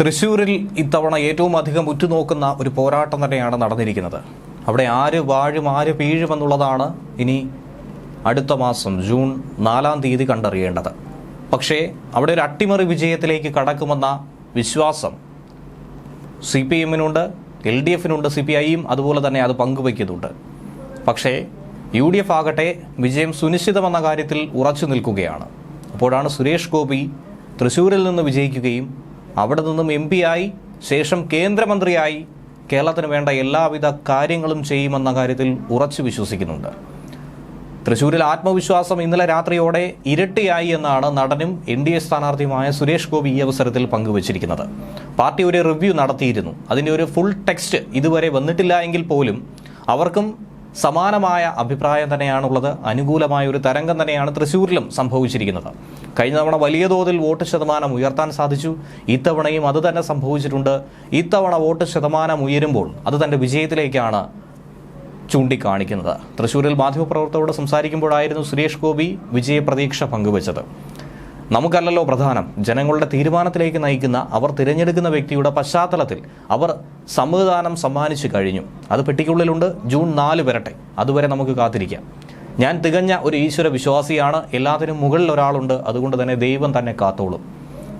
തൃശ്ശൂരിൽ ഇത്തവണ ഏറ്റവും അധികം ഉറ്റുനോക്കുന്ന ഒരു പോരാട്ടം തന്നെയാണ് നടന്നിരിക്കുന്നത്. അവിടെ ആര് വാഴും ആര് വീഴുമെന്നുള്ളതാണ് ഇനി അടുത്ത മാസം ജൂൺ നാലാം തീയതി കണ്ടറിയേണ്ടത്. പക്ഷേ അവിടെ ഒരു അട്ടിമറി വിജയത്തിലേക്ക് കടക്കുമെന്ന വിശ്വാസം സി പി എമ്മിനുണ്ട് എൽ ഡി എഫിനുണ്ട് സി പി ഐയും അതുപോലെ തന്നെ അത് പങ്കുവയ്ക്കുന്നുണ്ട്. പക്ഷേ യു ഡി എഫ് ആകട്ടെ വിജയം സുനിശ്ചിതമെന്ന കാര്യത്തിൽ ഉറച്ചു നിൽക്കുകയാണ്. അപ്പോഴാണ് സുരേഷ് ഗോപി തൃശ്ശൂരിൽ നിന്ന് വിജയിക്കുകയും അവിടെ നിന്നും എം ആയി ശേഷം കേന്ദ്രമന്ത്രിയായി. കേരളത്തിന് വേണ്ട എല്ലാവിധ കാര്യങ്ങളും ചെയ്യുമെന്ന കാര്യത്തിൽ ഉറച്ചു വിശ്വസിക്കുന്നുണ്ട്. തൃശൂരിൽ ആത്മവിശ്വാസം ഇന്നലെ രാത്രിയോടെ ഇരട്ടിയായി എന്നാണ് നടനും എൻ ഡി എ സ്ഥാനാർത്ഥിയുമായ സുരേഷ് ഗോപി ഈ അവസരത്തിൽ പങ്കുവച്ചിരിക്കുന്നത്. പാർട്ടി ഒരു റിവ്യൂ നടത്തിയിരുന്നു. അതിന്റെ ഒരു ഫുൾ ടെക്സ്റ്റ് ഇതുവരെ വന്നിട്ടില്ല എങ്കിൽ പോലും അവർക്കും സമാനമായ അഭിപ്രായം തന്നെയാണുള്ളത്. അനുകൂലമായ ഒരു തരംഗം തന്നെയാണ് തൃശ്ശൂരിലും സംഭവിച്ചിരിക്കുന്നത്. കഴിഞ്ഞ തവണ വലിയ തോതിൽ വോട്ട് ശതമാനം ഉയർത്താൻ സാധിച്ചു. ഇത്തവണയും അത് തന്നെ സംഭവിച്ചിട്ടുണ്ട്. ഇത്തവണ വോട്ട് ശതമാനം ഉയരുമ്പോൾ അത് തന്റെ വിജയത്തിലേക്കാണ് ചൂണ്ടിക്കാണിക്കുന്നത്. തൃശ്ശൂരിൽ മാധ്യമപ്രവർത്തകരോട് സംസാരിക്കുമ്പോഴായിരുന്നു സുരേഷ് ഗോപി വിജയപ്രതീക്ഷ പങ്കുവച്ചത്. നമുക്കല്ലല്ലോ പ്രധാനം. ജനങ്ങളുടെ തീരുമാനത്തിലേക്ക് നയിക്കുന്ന അവർ തിരഞ്ഞെടുക്കുന്ന വ്യക്തിയുടെ പശ്ചാത്തലത്തിൽ അവർ സമ്മതിദാനം സമ്മാനിച്ചു കഴിഞ്ഞു. അത് പെട്ടിക്കുള്ളിലുണ്ട്. ജൂൺ നാല് വരട്ടെ. അതുവരെ നമുക്ക് കാത്തിരിക്കാം. ഞാൻ തികഞ്ഞ ഒരു ഈശ്വര വിശ്വാസിയാണ്. എല്ലാത്തിനും മുകളിൽ ഒരാളുണ്ട്. അതുകൊണ്ട് തന്നെ ദൈവം തന്നെ കാത്തോളും.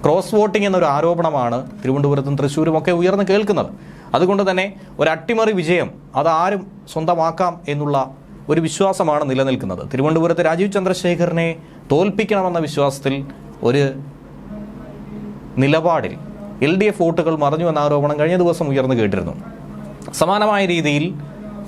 ക്രോസ് വോട്ടിംഗ് എന്നൊരു ആരോപണമാണ് തിരുവനന്തപുരത്തും തൃശ്ശൂരും ഒക്കെ ഉയർന്നു കേൾക്കുന്നത്. അതുകൊണ്ട് തന്നെ ഒരു അട്ടിമറി വിജയം അതാരും സ്വന്തമാക്കാം എന്നുള്ള ഒരു വിശ്വാസമാണ് നിലനിൽക്കുന്നത്. തിരുവനന്തപുരത്ത് രാജീവ് ചന്ദ്രശേഖരനെ തോൽപ്പിക്കണമെന്ന വിശ്വാസത്തിൽ ഒരു നിലപാടിൽ എൽ ഡി എഫ് വോട്ടുകൾ മറഞ്ഞു എന്ന ആരോപണം കഴിഞ്ഞ ദിവസം ഉയർന്നു കേട്ടിരുന്നു. സമാനമായ രീതിയിൽ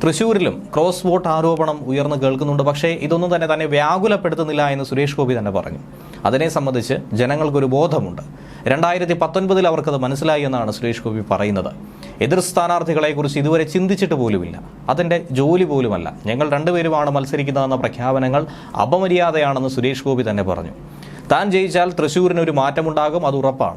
തൃശ്ശൂരിലും ക്രോസ് വോട്ട് ആരോപണം ഉയർന്നു കേൾക്കുന്നുണ്ട്. പക്ഷേ ഇതൊന്നും തന്നെ തന്നെ വ്യാകുലപ്പെടുത്തുന്നില്ല എന്ന് സുരേഷ് ഗോപി തന്നെ പറഞ്ഞു. അതിനെ സംബന്ധിച്ച് ജനങ്ങൾക്കൊരു ബോധമുണ്ട്. രണ്ടായിരത്തി പത്തൊൻപതിൽ അവർക്കത് മനസ്സിലായി എന്നാണ് സുരേഷ് ഗോപി പറയുന്നത്. എതിർ സ്ഥാനാർത്ഥികളെക്കുറിച്ച് ഇതുവരെ ചിന്തിച്ചിട്ട് പോലുമില്ല. അതിന്റെ ജോലി പോലുമല്ല. ഞങ്ങൾ രണ്ടുപേരുമാണ് മത്സരിക്കുന്നതെന്ന പ്രഖ്യാപനങ്ങൾ അപമര്യാദയാണെന്ന് സുരേഷ് ഗോപി തന്നെ പറഞ്ഞു. താൻ ജയിച്ചാൽ തൃശ്ശൂരിന് ഒരു മാറ്റമുണ്ടാകും അത് ഉറപ്പാണ്.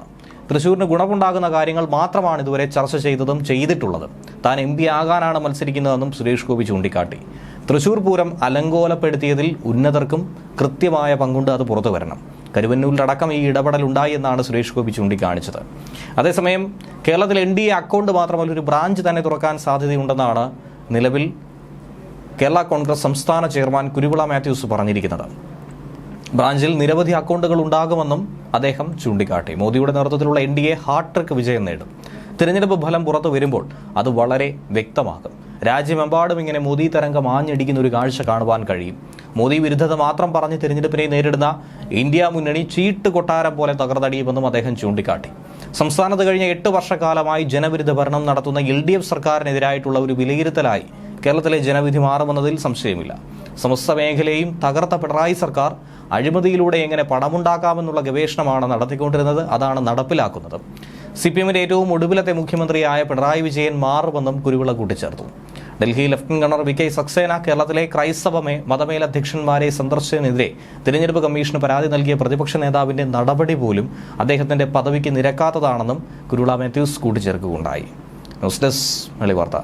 തൃശ്ശൂരിന് ഗുണമുണ്ടാകുന്ന കാര്യങ്ങൾ മാത്രമാണ് ഇതുവരെ ചർച്ച ചെയ്തതും ചെയ്തിട്ടുള്ളതും. താൻ എം പി ആകാനാണ് മത്സരിക്കുന്നതെന്നും സുരേഷ് ഗോപി ചൂണ്ടിക്കാട്ടി. തൃശ്ശൂർ പൂരം അലങ്കോലപ്പെടുത്തിയതിൽ ഉന്നതർക്കും കൃത്യമായ പങ്കുണ്ട് അത് പുറത്തു വരണം. കരുവന്നൂരിലടക്കം ഈ ഇടപെടൽ ഉണ്ടായി എന്നാണ് സുരേഷ് ഗോപി ചൂണ്ടിക്കാണിച്ചത്. അതേസമയം കേരളത്തിൽ എൻ ഡി എ അക്കൗണ്ട് മാത്രമല്ല ഒരു ബ്രാഞ്ച് തന്നെ തുറക്കാൻ സാധ്യതയുണ്ടെന്നാണ് നിലവിൽ കേരള കോൺഗ്രസ് സംസ്ഥാന ചെയർമാൻ കുരുവിള മാത്യൂസ് പറഞ്ഞിരിക്കുന്നത്. ബ്രാഞ്ചിൽ നിരവധി അക്കൗണ്ടുകൾ ഉണ്ടാകുമെന്നും അദ്ദേഹം ചൂണ്ടിക്കാട്ടി. മോദിയുടെ നേതൃത്വത്തിലുള്ള N D A hat trick വിജയം നേടും. തിരഞ്ഞെടുപ്പ് ഫലം പുറത്തു വരുമ്പോൾ അത് വളരെ വ്യക്തമാകും. രാജ്യമെമ്പാടും ഇങ്ങനെ മോദി തരംഗം ആഞ്ഞടിക്കുന്ന ഒരു കാഴ്ച കാണുവാൻ കഴിയും. മോദി വിരുദ്ധത മാത്രം പറഞ്ഞ് തിരഞ്ഞെടുപ്പിനെ നേരിടുന്ന ഇന്ത്യ മുന്നണി ചീട്ട് കൊട്ടാരം പോലെ തകർന്നടിയുമെന്നും അദ്ദേഹം ചൂണ്ടിക്കാട്ടി. സംസ്ഥാനത്ത് കഴിഞ്ഞ എട്ട് വർഷക്കാലമായി ജനവിരുദ്ധ ഭരണം നടത്തുന്ന എൽ ഡി എഫ് സർക്കാരിനെതിരായിട്ടുള്ള ഒരു വിലയിരുത്തലായി കേരളത്തിലെ ജനവിധി മാറുമെന്നതിൽ സംശയമില്ല. സമസ്ത മേഖലയും തകർത്ത പിണറായി സർക്കാർ അഴിമതിയിലൂടെ എങ്ങനെ പണമുണ്ടാക്കാമെന്നുള്ള ഗവേഷണമാണ് നടത്തിക്കൊണ്ടിരുന്നത് അതാണ് നടപ്പിലാക്കുന്നത്. സി പി എമ്മിന്റെ ഏറ്റവും ഒടുവിലത്തെ മുഖ്യമന്ത്രിയായ പിണറായി വിജയൻ മാറുമെന്നും കുരുവിള കൂട്ടിച്ചേർത്തു. Delhi lieutenant governor V K Saxena കേരളത്തിലെ ക്രൈസ്തവ മതമേലധ്യക്ഷന്മാരെ സന്ദർശിച്ചതിനെതിരെ തിരഞ്ഞെടുപ്പ് കമ്മീഷന് പരാതി നൽകിയ പ്രതിപക്ഷ നേതാവിന്റെ നടപടി പോലും അദ്ദേഹത്തിന്റെ പദവിക്ക് നിരക്കാത്തതാണെന്നും കുരുള മാത്യൂസ് കൂട്ടിച്ചേർക്കുകയുണ്ടായി. ന്യൂസ് ഡെസ്ക് മലി വാർത്ത